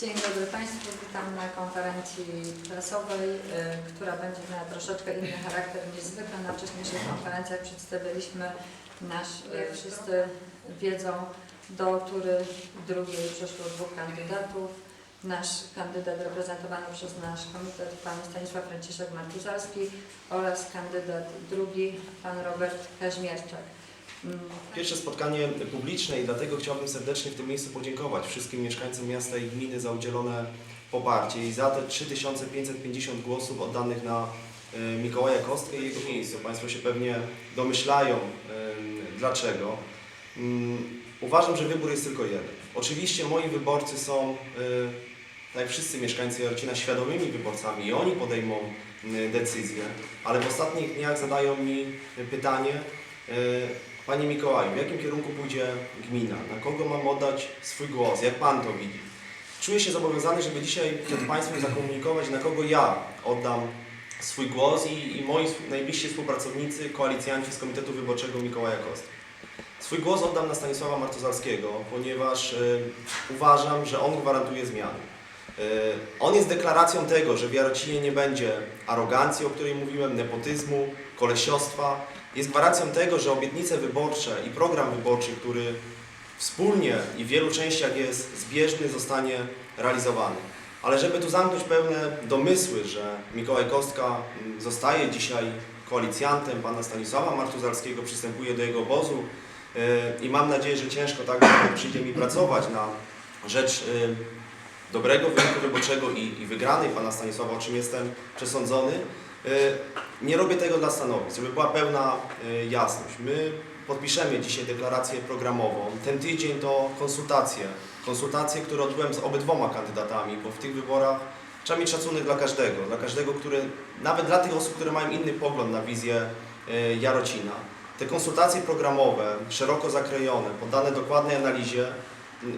Dzień dobry Państwu, witam na konferencji prasowej, y, która będzie miała troszeczkę inny charakter niż zwykle. Na wcześniejszych konferencjach przedstawiliśmy nasz, jak wszyscy wiedzą, do tury drugiej przeszło dwóch kandydatów. Nasz kandydat reprezentowany przez nasz komitet, pan Stanisław Franciszek Martuzalski oraz kandydat drugi, pan Robert Kaźmierczak. Pierwsze spotkanie publiczne i dlatego chciałbym serdecznie w tym miejscu podziękować wszystkim mieszkańcom miasta i gminy za udzielone poparcie i za te 3550 głosów oddanych na e, Mikołaja Kostkę i jego miejscu. Państwo się pewnie domyślają dlaczego. Mm, Uważam, że wybór jest tylko jeden. Oczywiście moi wyborcy są, e, tak jak wszyscy mieszkańcy Jarocina, świadomymi wyborcami i oni podejmą decyzję, ale w ostatnich dniach zadają mi pytanie, e, Panie Mikołaju, w jakim kierunku pójdzie gmina? Na kogo mam oddać swój głos? Jak Pan to widzi? Czuję się zobowiązany, żeby dzisiaj przed Państwem zakomunikować, na kogo ja oddam swój głos i, i moi najbliżsi współpracownicy, koalicjanci z Komitetu Wyborczego Mikołaja Kostka. Swój głos oddam na Stanisława Martuzalskiego, ponieważ y, uważam, że on gwarantuje zmiany. Y, on jest deklaracją tego, że w Jarocinie nie będzie arogancji, o której mówiłem, nepotyzmu, kolesiostwa, jest gwarancją tego, że obietnice wyborcze i program wyborczy, który wspólnie i w wielu częściach jest zbieżny, zostanie realizowany. Ale żeby tu zamknąć pewne domysły, że Mikołaj Kostka mm, zostaje dzisiaj koalicjantem pana Stanisława Martuzalskiego, przystępuje do jego obozu yy, i mam nadzieję, że ciężko tak przyjdzie mi pracować na rzecz yy, dobrego wyniku wyborczego i, i wygranej pana Stanisława, o czym jestem przesądzony. Yy, nie robię tego dla stanowisk, żeby była pełna y, jasność. My podpiszemy dzisiaj deklarację programową. Ten tydzień to konsultacje. Konsultacje, które odbyłem z obydwoma kandydatami, bo w tych wyborach trzeba mieć szacunek dla każdego. Dla każdego, który, nawet dla tych osób, które mają inny pogląd na wizję y, Jarocina. Te konsultacje programowe, szeroko zakrojone, poddane dokładnej analizie, y,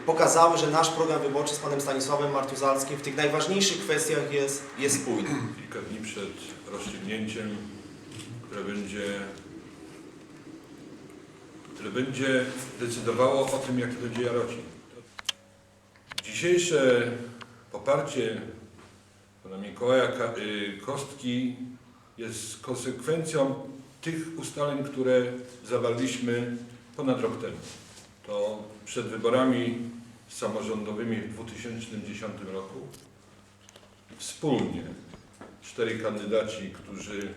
pokazały, że nasz program wyborczy z panem Stanisławem Martuzalskim w tych najważniejszych kwestiach jest, jest spójny. kilka dni przed rozstrzygnięciem, które będzie, które będzie decydowało o tym, jaki będzie Jarocin. Dzisiejsze poparcie pana Mikołaja y, Kostki jest konsekwencją tych ustaleń, które zawarliśmy ponad rok temu. To przed wyborami samorządowymi w 2010 roku wspólnie czterej kandydaci, którzy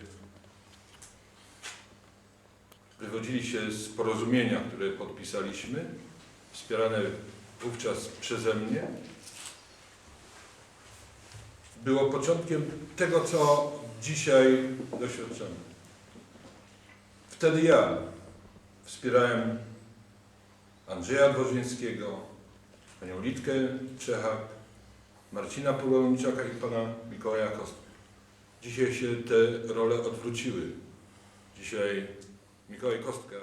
wywodzili się z porozumienia, które podpisaliśmy, wspierane wówczas przeze mnie, było początkiem tego, co dzisiaj doświadczamy. Wtedy ja wspierałem Andrzeja Dworzyńskiego, panią Litkę Czechak, Marcina Pulowniczaka i pana Mikołaja Kostka. Dzisiaj się te role odwróciły. Dzisiaj Mikołaj Kostka